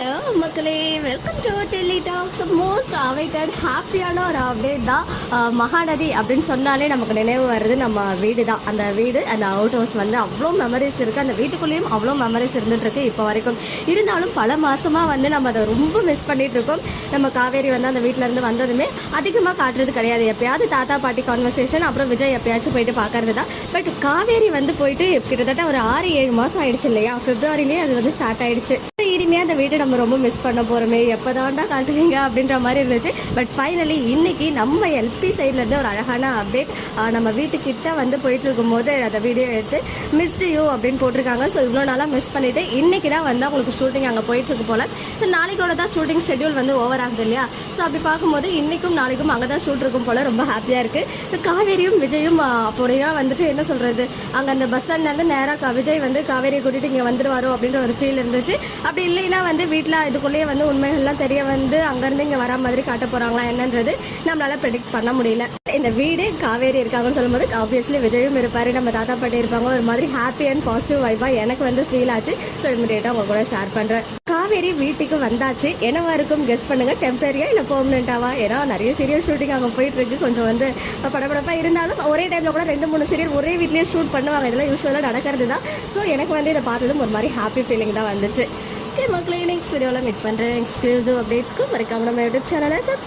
Hello மக்களே welcome to Delhi talks most awaited ஹாப்பியான ஒரு அப்டேட் தான் மகாநதி அப்படின்னு சொன்னாலே நமக்கு நினைவு வர்றது நம்ம வீடு தான். அந்த வீடு அந்த அவுட் ஹவுஸ் வந்து அவ்வளோ மெமரிஸ் இருக்குது அந்த வீட்டுக்குள்ளேயும் அவ்வளோ மெமரிஸ் இருந்துட்டு இருக்கு இப்போ வரைக்கும். இருந்தாலும் பல மாதமாக வந்து நம்ம அதை ரொம்ப மிஸ் பண்ணிட்டு இருக்கோம் நம்ம காவேரி வந்து அந்த வீட்டிலேருந்து வந்ததுமே அதிகமாக காட்டுறது கிடையாது. எப்பயாவது தாத்தா பாட்டி கான்வர்சேஷன் அப்புறம் விஜய் எப்பயாச்சும் போயிட்டு பார்க்கறது தான். பட் காவேரி வந்து போயிட்டு கிட்டத்தட்ட ஒரு ஆறு ஏழு மாதம் ஆயிடுச்சு இல்லையா? பிப்ரவரிலேயே அது வந்து ஸ்டார்ட் ஆயிடுச்சு. இனிமே அந்த வீட்டை நம்ம ரொம்ப மிஸ் பண்ண போறோமே. எப்பதான்டா காட்டுவீங்க அப்படின்ற மாதிரி இருந்துச்சு. பட் ஃபைனலி இன்னைக்கு நம்ம எல்பி சைட்ல இருந்து ஒரு அழகான அப்டேட் நம்ம வீட்டுக்கிட்ட வந்து போயிட்டு இருக்கும்போது அந்த வீடியோ எடுத்து மிஸ்டு யூ அப்படின்னு போட்டிருக்காங்க. ஸோ இவ்வளோ நாளாக மிஸ் பண்ணிட்டு இன்னைக்கு தான் வந்து அவங்களுக்கு ஷூட்டிங் அங்கே போயிட்டு இருக்கு போல நாளைக்கோட தான் ஷூட்டிங் ஷெட்யூல் வந்து ஓவர் ஆகுது இல்லையா? ஸோ அப்படி பார்க்கும்போது இன்னைக்கும் நாளைக்கும் அங்கே தான் ஷூட் இருக்கும் போல. ரொம்ப ஹாப்பியாக இருக்கு. காவேரியும் விஜயும் அப்படின்னா வந்துட்டு என்ன சொல்றது? அங்கே அந்த பஸ் ஸ்டாண்ட்லேருந்து நேராக விஜய் வந்து காவேரியை கூட்டிட்டு இங்கே வந்துருவாரோ அப்படின்ற ஒரு ஃபீல் இருந்துச்சு. அப்படி இல்லை இல்லைன்னா வந்து வீட்டில் இதுக்குள்ளேயே வந்து உண்மைகள்லாம் தெரிய வந்து அங்கேருந்து இங்கே வர மாதிரி காட்ட போகிறாங்களா என்னன்றது நம்மளால ப்ரெடிக்ட் பண்ண முடியல. இந்த வீடு காவேரி இருக்காங்கன்னு சொல்லும்போது ஆப்வியஸ்லி விஜயும் இருப்பார் நம்ம தாத்தா பாட்டி இருப்பாங்க. ஒரு மாதிரி ஹாப்பி அண்ட் பாசிட்டிவ் வைப்பாக எனக்கு வந்து ஃபீல் ஆச்சு. ஸோ இமிடியேட்டாக உங்க கூட ஷேர் பண்ணுறேன் காவேரி வீட்டுக்கு வந்தாச்சு. என்னவா இருக்கும் கெஸ் பண்ணுங்க. டெம்பரரியா இல்லை பெர்மனண்டாவா ஏன்னா நிறைய சீரியல் ஷூட்டிங் அங்கே போயிட்டு இருக்கு கொஞ்சம் வந்து படபடப்பா இருந்தாலும் ஒரே டைம்ல கூட ரெண்டு மூணு சீரியல் ஒரே வீட்லயே ஷூட் பண்ணுவாங்க. இதெல்லாம் யூஸ்வலாக நடக்கிறது தான் ஸோ எனக்கு வந்து இதை பார்த்ததும் ஒரு மாதிரி ஹாப்பி ஃபீலிங் தான் வந்துச்சு. ஓகே மக்களே நெக்ஸ்ட் வீடியோவில் மீட் பண்ணுறேன் எக்ஸ்க்ளூசிவ் அப்டேட்ஸ்க்கு மறக்காம நம்ம யூடியூப் சேனலை சப்ஸ்